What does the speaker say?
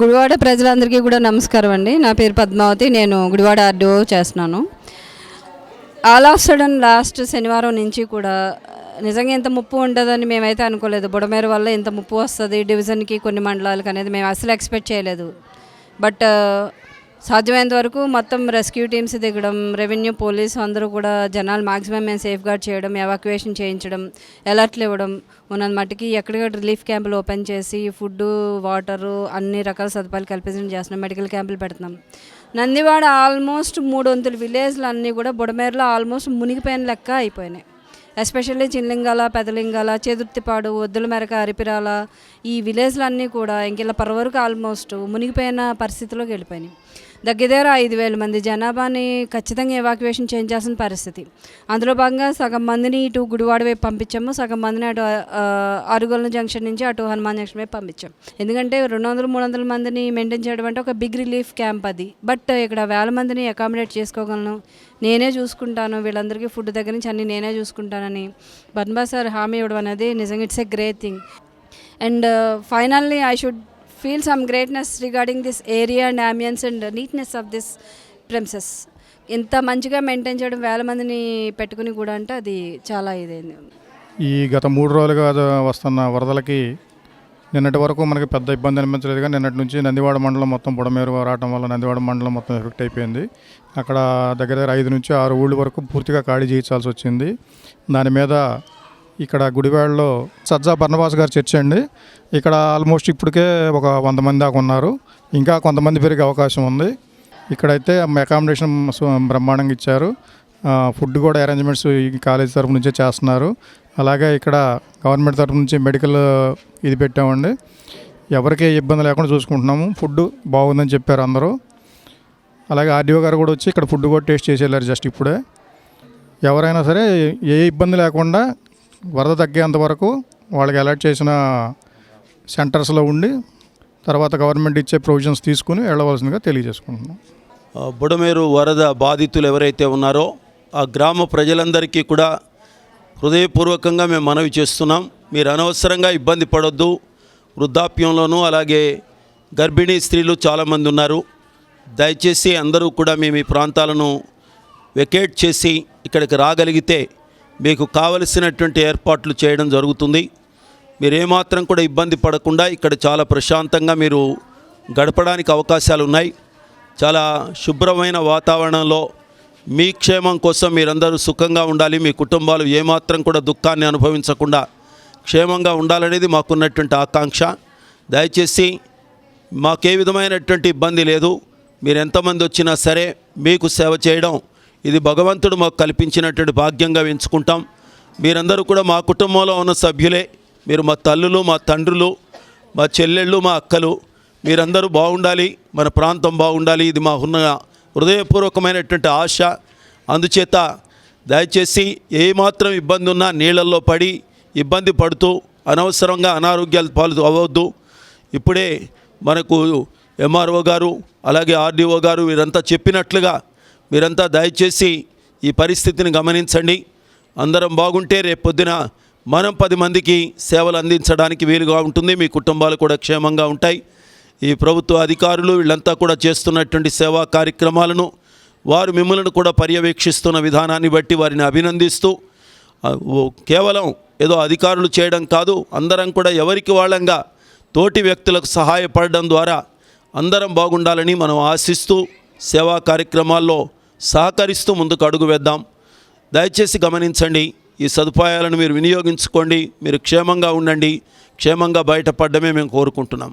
గుడివాడ ప్రజలందరికీ కూడా నమస్కారం అండి. నా పేరు పద్మావతి. నేను గుడివాడ ఆర్డీఓ చేస్తున్నాను. ఆల్ ఆఫ్ సడన్ లాస్ట్ శనివారం నుంచి కూడా నిజంగా ఇంత ముప్పు ఉండదని మేమైతే అనుకోలేదు. బుడమేరు వల్ల ఇంత ముప్పు వస్తుంది డివిజన్కి కొన్ని మండలాలకు అనేది మేము అసలు ఎక్స్పెక్ట్ చేయలేదు. బట్ సాధ్యమైనంత వరకు మొత్తం రెస్క్యూ టీమ్స్ దిగడం రెవెన్యూ పోలీస్ అందరూ కూడా జనాలు మాక్సిమం మేము సేఫ్ గార్డ్ చేయడం ఎవాక్యుయేషన్ చేయించడం అలర్ట్లు ఇవ్వడం. ఉన్నది మట్టుకి ఎక్కడికక్కడ రిలీఫ్ క్యాంపులు ఓపెన్ చేసి ఫుడ్ వాటరు అన్ని రకాల సదుపాయాలు కల్పించడం చేస్తున్నాం మెడికల్ క్యాంపులు పెడుతున్నాం. నందివాడ ఆల్మోస్ట్ మూడు వంతుల విలేజ్లు అన్నీ కూడా బుడమేరులో ఆల్మోస్ట్ మునిగిపోయిన లెక్క అయిపోయినాయి. ఎస్పెషల్లీ చిన్లింగాల పెదలింగాల చేదుర్తిపాడు వద్దుల మెరక అరిపిరాల ఈ విలేజ్లు అన్నీ కూడా ఇంకెలా పరవరకు ఆల్మోస్ట్ మునిగిపోయిన పరిస్థితిలోకి వెళ్ళిపోయినాయి. దగ్గర దగ్గర ఐదు వేల మంది జనాభాని ఖచ్చితంగా ఎవాక్యువేషన్ చేయించాల్సిన పరిస్థితి. అందులో భాగంగా సగం మందిని ఇటు గుడివాడ వైపు పంపించాము. సగం మందిని అటు ఆ, జంక్షన్ నుంచి అటు హనుమాన్ జంక్షన్ వైపు పంపించాం. ఎందుకంటే రెండు వందలు మూడు వందల మందిని మెయింటైన్ చేయడం అంటే ఒక బిగ్ రిలీఫ్ క్యాంప్ అది. బట్ ఇక్కడ వేల మందిని అకామిడేట్ చేసుకోగలను. నేనే చూసుకుంటాను. వీళ్ళందరికీ ఫుడ్ దగ్గర నుంచి అన్ని నేనే చూసుకుంటానని బన్బా సార్ హామీ ఇవ్వడం అనేది నిజంగా it's a great thing and finally I should feel some greatness regarding this area and ambience and neatness of this premises ఇంత మంచిగా మెయింటైన్ చేయడం వేల మందిని పెట్టుకుని కూడా అంటే అది చాలా ఇదైంది. ఈ గత మూడు రోజులుగా వస్తున్న వరదలకి నిన్నటి వరకు మనకి పెద్ద ఇబ్బంది అనిపించలేదు కానీ నిన్నటి నుంచి నందివాడ మండలం మొత్తం బుడమేరు రావడం వల్ల నందివాడ మండలం మొత్తం ఎఫెక్ట్ అయిపోయింది. అక్కడ దగ్గర దగ్గర ఐదు నుంచి ఆరు ఊళ్ళ వరకు పూర్తిగా ఖాళీ చేయించాల్సి వచ్చింది. దాని మీద ఇక్కడ గుడివాడలో సజ్జా బర్ణవాస్ గారు చర్చ అండి. ఇక్కడ ఆల్మోస్ట్ ఇప్పటికే ఒక వంద మంది దాకా ఉన్నారు. ఇంకా కొంతమంది పెరిగే అవకాశం ఉంది. ఇక్కడైతే అకామిడేషన్ బ్రహ్మాండంగా ఇచ్చారు. ఫుడ్ కూడా అరేంజ్మెంట్స్ ఈ కాలేజ్ తరఫు నుంచే చేస్తున్నారు. అలాగే ఇక్కడ గవర్నమెంట్ తరఫు నుంచి మెడికల్ ఇది పెట్టామండి. ఎవరికి ఇబ్బంది లేకుండా చూసుకుంటున్నాము. ఫుడ్ బాగుందని చెప్పారు అందరూ. అలాగే ఆర్డీఓ గారు కూడా వచ్చి ఇక్కడ ఫుడ్ కూడా టేస్ట్ చేసి వెళ్ళారు జస్ట్ ఇప్పుడే. ఎవరైనా సరే ఏ ఇబ్బంది లేకుండా వరద తగ్గేంత వరకు వాళ్ళకి అలర్ట్ చేసిన సెంటర్స్లో ఉండి తర్వాత గవర్నమెంట్ ఇచ్చే ప్రొవిజన్స్ తీసుకుని వెళ్ళవలసిందిగా తెలియజేసుకుంటున్నాం. బుడమేరు వరద బాధితులు ఎవరైతే ఉన్నారో ఆ గ్రామ ప్రజలందరికీ కూడా హృదయపూర్వకంగా మేము మనవి చేస్తున్నాం. మీరు అనవసరంగా ఇబ్బంది పడొద్దు. వృద్ధాప్యంలోనూ అలాగే గర్భిణీ స్త్రీలు చాలామంది ఉన్నారు. దయచేసి అందరూ కూడా మేము ఈ ప్రాంతాలను వెకేట్ చేసి ఇక్కడికి రాగలిగితే మీకు కావలసినటువంటి ఏర్పాట్లు చేయడం జరుగుతుంది. మీరు ఏమాత్రం కూడా ఇబ్బంది పడకుండా ఇక్కడ చాలా ప్రశాంతంగా మీరు గడపడానికి అవకాశాలు ఉన్నాయి. చాలా శుభ్రమైన వాతావరణంలో మీ క్షేమం కోసం మీరందరూ సుఖంగా ఉండాలి. మీ కుటుంబాలు ఏమాత్రం కూడా దుఃఖాన్ని అనుభవించకుండా క్షేమంగా ఉండాలనేది మాకున్నటువంటి ఆకాంక్ష. దయచేసి మాకే విధమైనటువంటి ఇబ్బంది లేదు. మీరు ఎంతమంది వచ్చినా సరే మీకు సేవ చేయడం ఇది భగవంతుడు మాకు కల్పించినటువంటి భాగ్యంగా ఎంచుకుంటాం. మీరందరూ కూడా మా కుటుంబంలో ఉన్న సభ్యులే. మీరు మా తల్లులు మా తండ్రులు మా చెల్లెళ్ళు మా అక్కలు మీరందరూ బాగుండాలి. మన ప్రాంతం బాగుండాలి. ఇది మా ఉన్న హృదయపూర్వకమైనటువంటి ఆశ. అందుచేత దయచేసి ఏమాత్రం ఇబ్బంది ఉన్నా నీళ్ళల్లో పడి ఇబ్బంది పడుతూ అనవసరంగా అనారోగ్యాలు పాలు అవ్వద్దు ఇప్పుడే మనకు ఎంఆర్ఓ గారు అలాగే ఆర్డీఓ గారు వీరంతా చెప్పినట్లుగా మీరంతా దయచేసి ఈ పరిస్థితిని గమనించండి. అందరం బాగుంటే రేపు మనం పది మందికి సేవలు అందించడానికి వీలుగా ఉంటుంది. మీ కుటుంబాలు కూడా క్షేమంగా ఉంటాయి. ఈ ప్రభుత్వ అధికారులు వీళ్ళంతా కూడా చేస్తున్నటువంటి సేవా కార్యక్రమాలను వారు మిమ్మల్ని కూడా పర్యవేక్షిస్తున్న విధానాన్ని బట్టి వారిని అభినందిస్తూ కేవలం ఏదో అధికారులు చేయడం కాదు అందరం కూడా ఎవరికి వాళ్ళంగా తోటి వ్యక్తులకు సహాయపడడం ద్వారా అందరం బాగుండాలని మనం ఆశిస్తూ సేవా కార్యక్రమాల్లో సహకరిస్తూ ముందుకు అడుగు వేద్దాం. దయచేసి గమనించండి ఈ సదుపాయాలను మీరు వినియోగించుకోండి మీరు క్షేమంగా ఉండండి క్షేమంగా బయటపడమే మేము కోరుకుంటున్నాం.